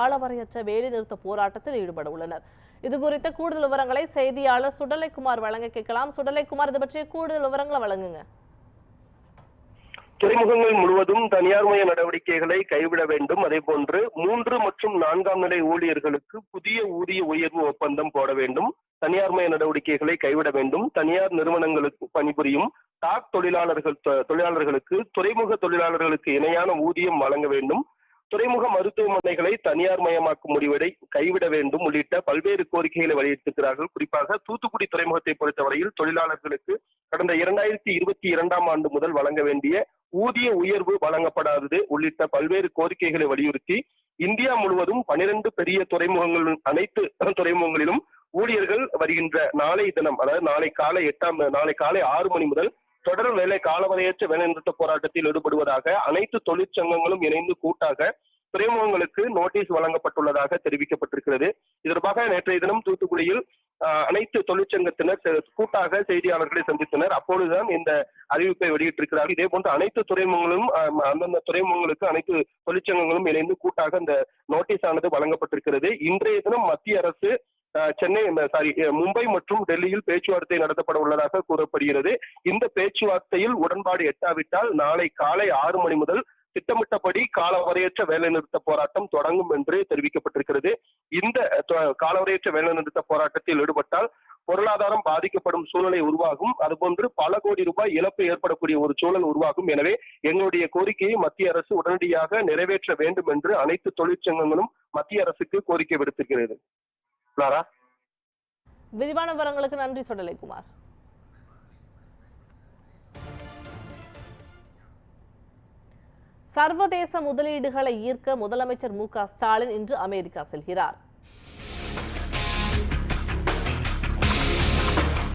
காலவரையற்ற வேலைநிறுத்த போராட்டத்தில் ஈடுபட உள்ளனர். இது குறித்த கூடுதல் விவரங்களை செய்தியாளர் சுடலைக்குமார் வழங்க கேட்கலாம். சுடலைக்குமார் இது பற்றிய கூடுதல் விவரங்களை வழங்குங்க. துறைமுகங்கள் முழுவதும் தனியார்மய நடவடிக்கைகளை கைவிட வேண்டும். அதே போன்று மூன்று மற்றும் நான்காம் நிலை ஊழியர்களுக்கு புதிய ஊதிய உயர்வு ஒப்பந்தம் போட வேண்டும். தனியார்மய நடவடிக்கைகளை கைவிட வேண்டும். தனியார் நிறுவனங்களுக்கு பணிபுரியும் டாக் தொழிலாளர்கள் தொழிலாளர்களுக்கு துறைமுக தொழிலாளர்களுக்கு இணையான ஊதியம் வழங்க வேண்டும். துறைமுக மருத்துவமனைகளை தனியார் மயமாக்கும் முடிவை கைவிட வேண்டும் உள்ளிட்ட பல்வேறு கோரிக்கைகளை வலியுறுத்துகிறார்கள் குறிப்பாக தூத்துக்குடி துறைமுகத்தை பொறுத்தவரையில் தொழிலாளர்களுக்கு கடந்த இரண்டாயிரத்தி இருபத்தி இரண்டாம் ஆண்டு முதல் வழங்க வேண்டிய ஊதிய உயர்வு வழங்கப்படாதது உள்ளிட்ட பல்வேறு கோரிக்கைகளை வலியுறுத்தி இந்தியா முழுவதும் பனிரெண்டு பெரிய துறைமுகங்கள் அனைத்து துறைமுகங்களிலும் ஊழியர்கள் வருகின்ற நாளை தினம் அதாவது நாளை காலை எட்டாம் நாளை காலை ஆறு மணி முதல் தொடர் வேலை காலவரையற்ற வேலைநிறுத்த போராட்டத்தில் ஈடுபடுவதாக அனைத்து தொழிற்சங்கங்களும் இணைந்து கூட்டாக துறைமுகங்களுக்கு நோட்டீஸ் வழங்கப்பட்டுள்ளதாக தெரிவிக்கப்பட்டிருக்கிறது. இதற்காக நேற்றைய தினம் தூத்துக்குடியில் அனைத்து தொழிற்சங்கத்தினர் செ- கூட்டாக செய்தியாளர்களை சந்தித்தனர். அப்பொழுதுதான் இந்த அறிவிப்பை வெளியிட்டிருக்கிறார்கள். இதே போன்று அனைத்து துறைமுகங்களும் அந்தந்த துறைமுகங்களுக்கு அனைத்து தொழிற்சங்கங்களும் இணைந்து கூட்டாக இந்த நோட்டீஸ் ஆனது வழங்கப்பட்டிருக்கிறது. இன்றைய தினம் மத்திய அரசு சென்னை சாரி மும்பை மற்றும் டெல்லியில் பேச்சுவார்த்தை நடத்தப்பட உள்ளதாக கூறப்படுகிறது. இந்த பேச்சுவார்த்தையில் உடன்பாடு எட்டாவிட்டால் நாளை காலை ஆறு மணி முதல் திட்டமிட்டபடி காலவரையற்ற வேலைநிறுத்த போராட்டம் தொடங்கும் என்று தெரிவிக்கப்பட்டிருக்கிறது. இந்த காலவரையற்ற வேலைநிறுத்த போராட்டத்தில் ஈடுபட்டால் பொருளாதாரம் பாதிக்கப்படும் சூழ்நிலை உருவாகும். அதுபோன்று பல கோடி ரூபாய் இழப்பு ஏற்படக்கூடிய ஒரு சூழல் உருவாகும். எனவே எங்களுடைய கோரிக்கையை மத்திய அரசு உடனடியாக நிறைவேற்ற வேண்டும் என்று அனைத்து தொழிற்சங்கங்களும் மத்திய அரசுக்கு கோரிக்கை விடுத்திருக்கிறது. விரிவான விவரங்களுக்கு நன்றி சுடலைக்குமார் சர்வதேச முதலீடுகளை ஈர்க்க முதலமைச்சர் மு க ஸ்டாலின் இன்று அமெரிக்கா செல்கிறார்.